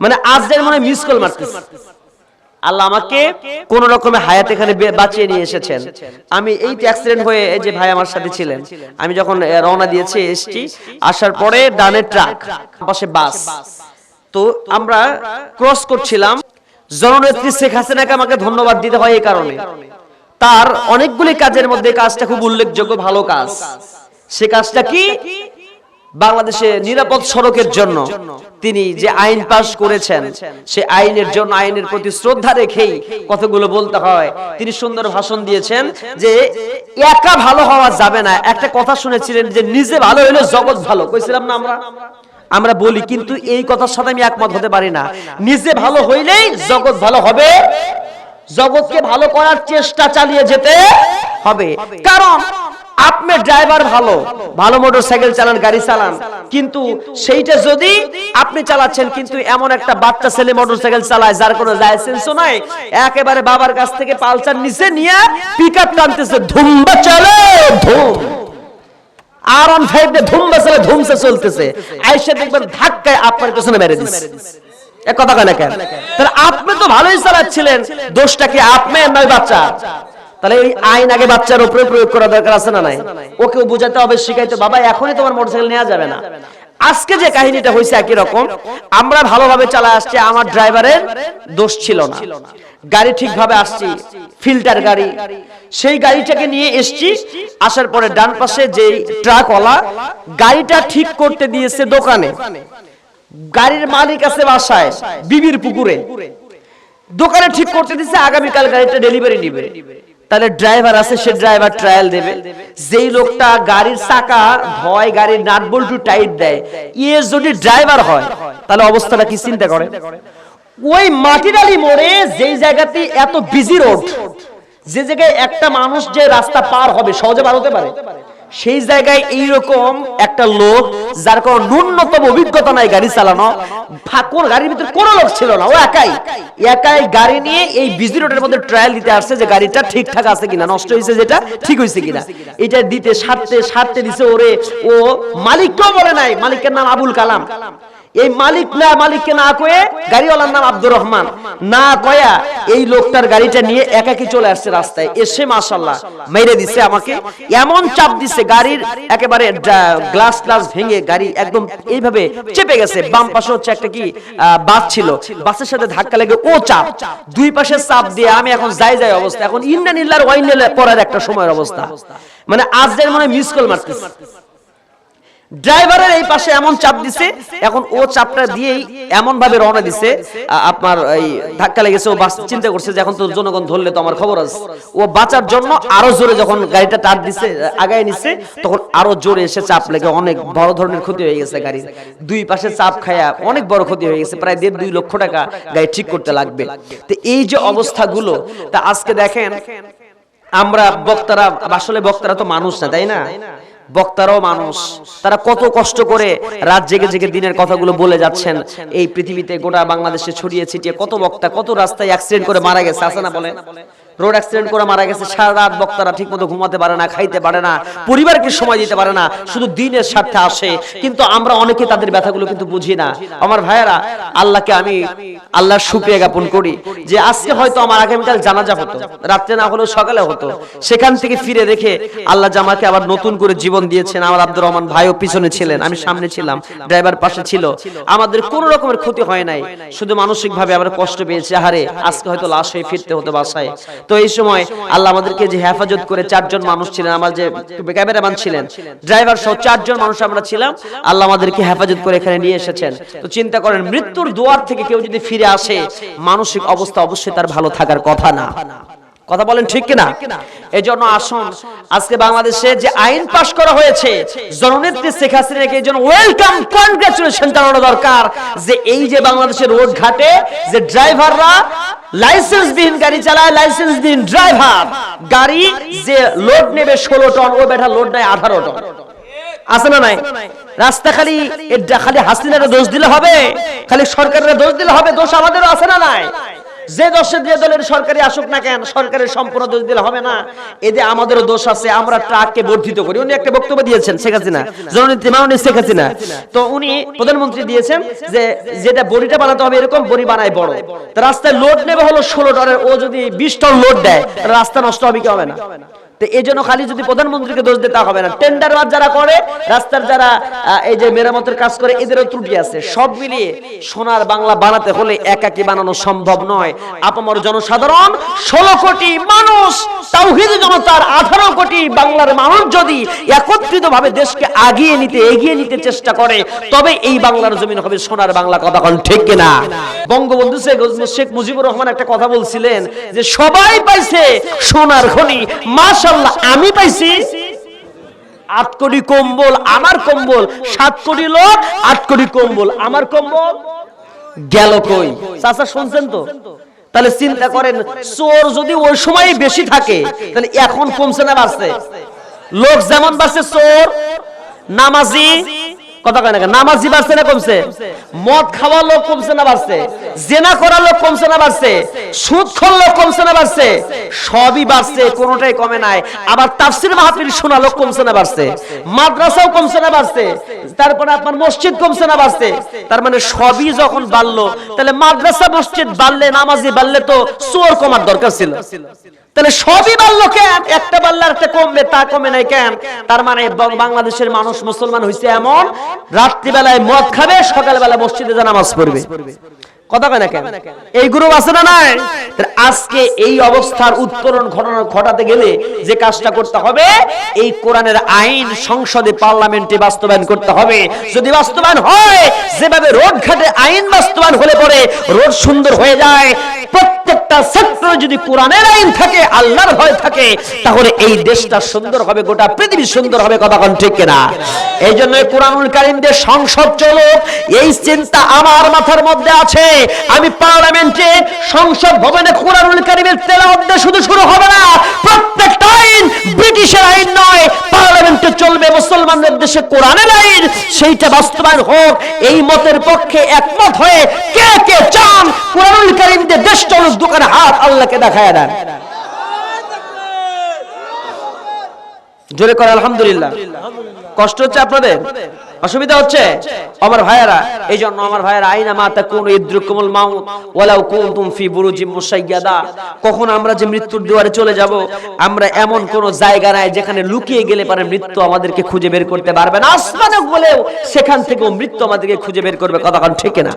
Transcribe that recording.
মানে আজদের মনে miss call মারতেছে। আল্লাহ আমাকে কোন রকমে হায়াত এখানে বাঁচিয়ে নিয়ে এসেছেন। আমি এই অ্যাক্সিডেন্ট হয়ে এই যে ভাই আমার সাথে ছিলেন, আমি যখন রওনা দিয়েছি এসছি, আসার পরে ডানে ট্রাক, পাশে বাস। তো আমরা ক্রস করছিলাম। জননেত্রী শেখ হাসিনাকে আমাকে ধন্যবাদ দিতে হয় এই কারণে। তার অনেকগুলি কাজের মধ্যে কাজটা খুব উল্লেখযোগ্য ভালো কাজ। সে কাজটা কি? বাংলাদেশে নিরাপদ সড়কের জন্য তিনি যে আইন পাশ করেছেন সে আইনের জন্য আইনের প্রতি শ্রদ্ধা রেখেই কথাগুলো বলতে হয়। তিনি সুন্দর ভাষণ দিয়েছেন যে একা ভালো হওয়া যাবে না। একটা কথা শুনেছিলেন যে নিজে ভালো হইলে জগৎ ভালো। কইছিলাম না আমরা? আমরা? বলি কিন্তু এই কথার সাথে আমি একমত হতে পারি না। নিজে ভালো হইলেই জগৎ ভালো হবে। জগৎকে ভালো করার চেষ্টা চালিয়ে যেতে হবে। কারণ আপনার ড্রাইভার ভালো ভালো মোটর সাইকেল চালান, গাড়ি চালান, কিন্তু সেইটা যদি আপনি চালাচ্ছেন, কিন্তু এমন একটা বাচ্চা ছেলে মোটর সাইকেল চালায়, যার কোনো লাইসেন্সও নাই, একেবারে বাবার কাছ থেকে পালসার নিচে নিয়ে পিক আপ টানতেছে ধুমবা চলে ধুম। আর অন ফাইভ দিয়ে ধুম ধুমসে চলতেছে। আইসা দেখবেন ধাক্কায় আপনার পেছনে মেরে দিচ্ছে এক কথা কেন কেন? তাহলে আপনি তো ভালোই চালাচ্ছিলেন, দোষটা কি আপনি নয় বাচ্চা? তাহলে এই আইন আগে বাচ্চার উপরে প্রয়োগ করা দরকার আছে না নাই? ওকেও বুঝাতে হবে, শিখাইতে বাবা, এখনই তোমার মোটরসাইকেল নেওয়া যাবে না। আজকে যে কাহিনীটা হয়েছে একই রকম, আমরা ভালোভাবে চালা আসছি, আমার ড্রাইভারের দোষ ছিল না। গাড়ি ঠিকভাবে আসছি, ফিল্টার গাড়ি। সেই গাড়িটাকে নিয়ে এসছি, আসার পরে ডান পাশে যে ট্রাকওয়ালা, গাড়িটা ঠিক করতে দিয়েছে দোকানে। গাড়ির মালিক আছে বাসায়, বিবির পুকুরে। দোকানে ঠিক করতে দিছে আগামীকাল গাড়িটা ডেলিভারি নিবে। তাহলে ড্রাইভার আছে সে ড্রাইভার ট্রায়াল দেবে। যেই লোকটা গাড়ির চাকা ভয় গাড়ির নাট বল্টু টাইট দেয়। ইয়ে যদি ড্রাইভার হয় তাহলে অবস্থাটা কি চিন্তা করে? ওই মাটিরালি মোড়ে যেই জায়গাতে এত বিজি রোড যে জায়গায় একটা মানুষ যে রাস্তা পার হবে সহজে পার। হতে পারে। সেই জায়গায় এইরকম একটা লোক যার কোনো ন্যূনতম অভিজ্ঞতা নাই গাড়ি চালানো ফাঁকুর গাড়ির ভিতরে কোনো লোক ছিল না, ও একাই। একাই গাড়ি নিয়ে এই বিজি রোডের মধ্যে ট্রায়াল দিতে আসছে যে গাড়িটা ঠিকঠাক আছে কিনা, নষ্ট হয়েছে যেটা, ঠিক হয়েছে কিনা। এটা দিতে সারতে সারতে দিছে ওরে, ও মালিককেও বলে নাই, মালিকের নাম আবুল কালাম। এই মালিক না, মালিককে না কয়ে গাড়িওয়ালার নাম আব্দুর রহমান। না কয়া এই লোকটার গাড়িটা নিয়ে একাকি চলে আসছে রাস্তায়। এসে মাশাল্লাহ মেরে দিছে আমাকে। এমন চাপ দিছে গাড়ির একেবারে গ্লাস গ্লাস ভেঙে গাড়ি একদম এইভাবে চেপে গেছে। বাম পাশে হচ্ছে একটা কি বাস ছিল। বাসের সাথে ধাক্কা লেগে ও চাপ। দুই পাশে চাপ দিয়ে আমি এখন যাই যাই অবস্থা। এখন ইন্না নিল্লার ওয়াইন পড়ার একটা সময়ের অবস্থা। মানে আজদের মনে মিস কল মারতেছে। ড্রাইভারের এই পাশে এমন চাপ দিছে, এখন ও চাপটা দিয়েই এমন ভাবে রওনা দিছে। আপনার এই ধাক্কা লেগেছে, ও বাস চিন্তা করছে যে এখন তো জনগণ ধরলে তো আমার খবর আছে। ও বাঁচার জন্য আরও জোরে যখন গাড়িটা টান দিছে, আগায় নিছে, তখন আরও জোরে এসে চাপ লেগে অনেক বড় ধরনের ক্ষতি হয়ে গেছে গাড়ির। দুই পাশে চাপ খায়া অনেক বড় ক্ষতি হয়ে গেছে, প্রায় দেড় দুই লক্ষ টাকা গাড়ি ঠিক করতে লাগবে। তো এই যে অবস্থাগুলো, তা আজকে দেখেন, আমরা বক্তারা, আসলে বক্তারা তো মানুষ না, তাই না? বক্তারাও মানুষ। তারা কত কষ্ট করে রাত জেগে জেগে দিনের কথাগুলো বলে যাচ্ছেন। এই পৃথিবীতে গোটা বাংলাদেশে ছড়িয়ে ছিটিয়ে কত বক্তা, কত রাস্তায় অ্যাক্সিডেন্ট করে মারা গেছে আসে না বলে? রোড অ্যাক্সিডেন্ট করে মারা গেছে সারা রাত বক্তারা ঠিক মতো ঘুমাতে পারে না, খাইতে পারে না, পরিবারকে সময় দিতে পারে না, শুধু দিনের স্বার্থে আসে। কিন্তু আমরা অনেকে তাদের ব্যথাগুলো কিন্তু বুঝি না। আমার ভাইয়েরা, আল্লাহকে আমি আল্লাহর শুক্রিয়া জ্ঞাপন করি যে আজকে হয়তো আমার আগামীকাল জানাজা হতো, রাত্রে না হলেও সকালে হতো। সেখান থেকে ফিরে দেখে আল্লাহ জামাকে আবার নতুন করে জীবন দিয়েছেন। আমার আব্দুর রহমান ভাইও পিছনে ছিলেন, আমি সামনে ছিলাম, ড্রাইভার পাশে ছিল। আমাদের কোনো রকমের ক্ষতি হয় নাই। শুধু মানসিক ভাবে আমরা কষ্ট পেয়েছি। আহারে, আজকে হয়তো লাশ হয়ে ফিরতে হতো বাসায়। তো এই সময় আল্লাহ আমাদেরকে যে হেফাজত করে চারজন মানুষ ছিলেন, আমার যে ক্যামেরাম্যান ছিলেন, ড্রাইভার সহ চারজন মানুষ আমরা ছিলাম, আল্লাহ আমাদেরকে হেফাজত করে এখানে নিয়ে এসেছেন। তো চিন্তা করেন, মৃত্যুর দুয়ার থেকে কেউ যদি ফিরে আসে, মানসিক অবস্থা অবশ্যই তার ভালো থাকার কথা না। কথা বলেন ঠিক কিনা? এই জন্য আসুন, আজকে বাংলাদেশে যে আইন পাশ করা হয়েছে, জননেত্রী শেখ হাসিনাকে এই জন্য ওয়েলকাম কনগ্রাচুলেশন জানানো দরকার। যে এই যে বাংলাদেশের রোড ঘাটে, যে ড্রাইভাররা লাইসেন্স বিহীন গাড়ি চালায়, লাইসেন্স বিহীন ড্রাইভার। গাড়ি যে লোড নেবে ষোলো টন, ও বেটা লোড নেয় আঠারো টন। আছে না নাই? রাস্তা খালি খালি হাসিনারে দোষ দিলে হবে, খালি সরকারের দোষ দিলে হবে, দোষ আমাদেরও আছে না নাই? যে দশে যে দলের সরকারি আসুক না কেন, সরকারের সম্পূর্ণ দোষ দিলে হবে না। এতে আমাদেরও দোষ আছে, আমরা ট্রাককে বর্ধিত করি। উনি একটা বক্তব্য দিয়েছেন শেখ হাসিনা, জননেত্রী মাননীয় শেখ হাসিনা। তো উনি প্রধানমন্ত্রী দিয়েছেন যে, যেটা বড়িটা বানাতে হবে এরকম, বড়ি বানায় বড়। রাস্তায় লোড নেবে হলো ষোলো টনের, ও যদি বিশ টন লোড দেয় রাস্তা নষ্ট হবে কি হবে না? তো এই জন্য খালি যদি প্রধানমন্ত্রীকে দোষ দিতে হবে না। টেন্ডার বাদ যারা করে, রাস্তার যারা এই যে মেরামতের কাজ করে, এদেরও ত্রুটি আছে। সব মিলিয়ে সোনার বাংলা বানাতে হলে একাকি বানানো সম্ভব নয়। আপামর জনসাধারণ, ষোলো কোটি মানুষ তাওহিদ জনতার আঠারো কোটি বাংলার মানুষ যদি একত্রিত ভাবে দেশকে আগিয়ে নিতে, এগিয়ে নিতে চেষ্টা করে, তবে এই বাংলার জমিন হবে সোনার বাংলা কথা কোন ঠিক কিনা? বঙ্গবন্ধু শেখ মুজিবুর রহমান একটা কথা বলছিলেন যে সবাই পাইছে সোনার খনি। মাশাল্লাহ আমি পাইছি। আট কোটি কম্বল, আমার কম্বল। সাত কোটি লোক, আট কোটি কম্বল। আমার কম্বল গেল কই? চাচা শুনছেন তো? তাহলে চিন্তা করেন চোর যদি ওই সময় বেশি থাকে তাহলে এখন কমছে না বাড়ছে। লোক যেমন বাড়ছে চোর নামাজি কথা কয় না কেন? নামাজি বাড়ছে না কমছে। মদ খাওয়া লোক কমছে না বাড়ছে। জেনা করা লোক কমছে না বাড়ছে। সুদ খোর লোক কমছে না বাড়ছে। সবই বাড়ছে কোনোটাই কমে নাই। আবার তাফসির মাহফিল শোনা লোক কমছে না বাড়ছে। মাদ্রাসাও কমছে না বাড়ছে। তারপরে আপনার মসজিদ কমছে না বাড়ছে। তার মানে সবই যখন বাড়লো, তাহলে মাদ্রাসা মসজিদ বাড়লে, নামাজি বাড়লে তো চোর কমার দরকার ছিল। তাহলে সবই বাড়লো কেন? একটা বাড়লে একটা কমবে, তা কমে নাই কেন? তার মানে বাংলাদেশের মানুষ মুসলমান হয়েছে এমন, রাত্রিবেলায় মদ খাবে, সকালবেলা মসজিদে যা নামাজ পড়বে। কথা কয় না কেন? এই গ্রুপ আছে না নাই? আজকে এই অবস্থার উত্তরণ ঘটনা ঘটাতে গেলে যে কাজটা করতে হবে, এই কোরআনের আইন সংসদে পার্লামেন্টে বাস্তবায়ন করতে হবে। যদি বাস্তবায়ন হয়, যেভাবে রোড ঘাটে আইন বাস্তবায়ন হলে পরে রোড সুন্দর হয়ে যায়। প্রত্যেকটা সেক্টরে যদি কোরআনের আইন থাকে, আল্লাহর ভয় থাকে, তাহলে এই দেশটা সুন্দর হবে, গোটা পৃথিবী সুন্দর হবে, কথা কোন ঠিক কিনা? এই জন্য কোরআনুল কারিমদের সংসদ চলুক। এই চিন্তা আমার মাথার মধ্যে আছে। আমি পার্লামেন্টে সংসদ ভবনে কোরআনুল কারিমের তেলাওয়াত দিয়ে শুধু শুরু হবে না। প্রত্যেকটা আইন ব্রিটিশের আইন নয়, পার্লামেন্টে চলবে, মুসলমানদের দেশে কোরআনের আইন। সেইটা বাস্তবায়ন হোক, এই মতের পক্ষে একমত হয়ে কে কে চান কোরআনুল কারিম দিয়ে দেশ চলুক, দোকানে হাত আল্লাহকে দেখায় দেন। জোরে করে, আলহামদুলিল্লাহ। কষ্ট হচ্ছে আপনাদের? অসুবিধা হচ্ছে? আমার ভাইয়েরা এই জন্য আমার ভাইয়েরা, আইনা মা তাকুন ইদ্রুকুমুল মাউত, ওয়ালাউ কুনতুম ফি বুরুজি মুসাইয়াদা কখন আমরা যে মৃত্যুর দুয়ারে চলে যাব, আমরা এমন কোন জায়গা নাই যেখানে লুকিয়ে গেলে পারে মৃত্যু আমাদেরকে খুঁজে বের করতে পারবে না। আসমানে বলেও সেখান থেকেও মৃত্যু আমাদেরকে খুঁজে বের করবে, কথা ঠিক না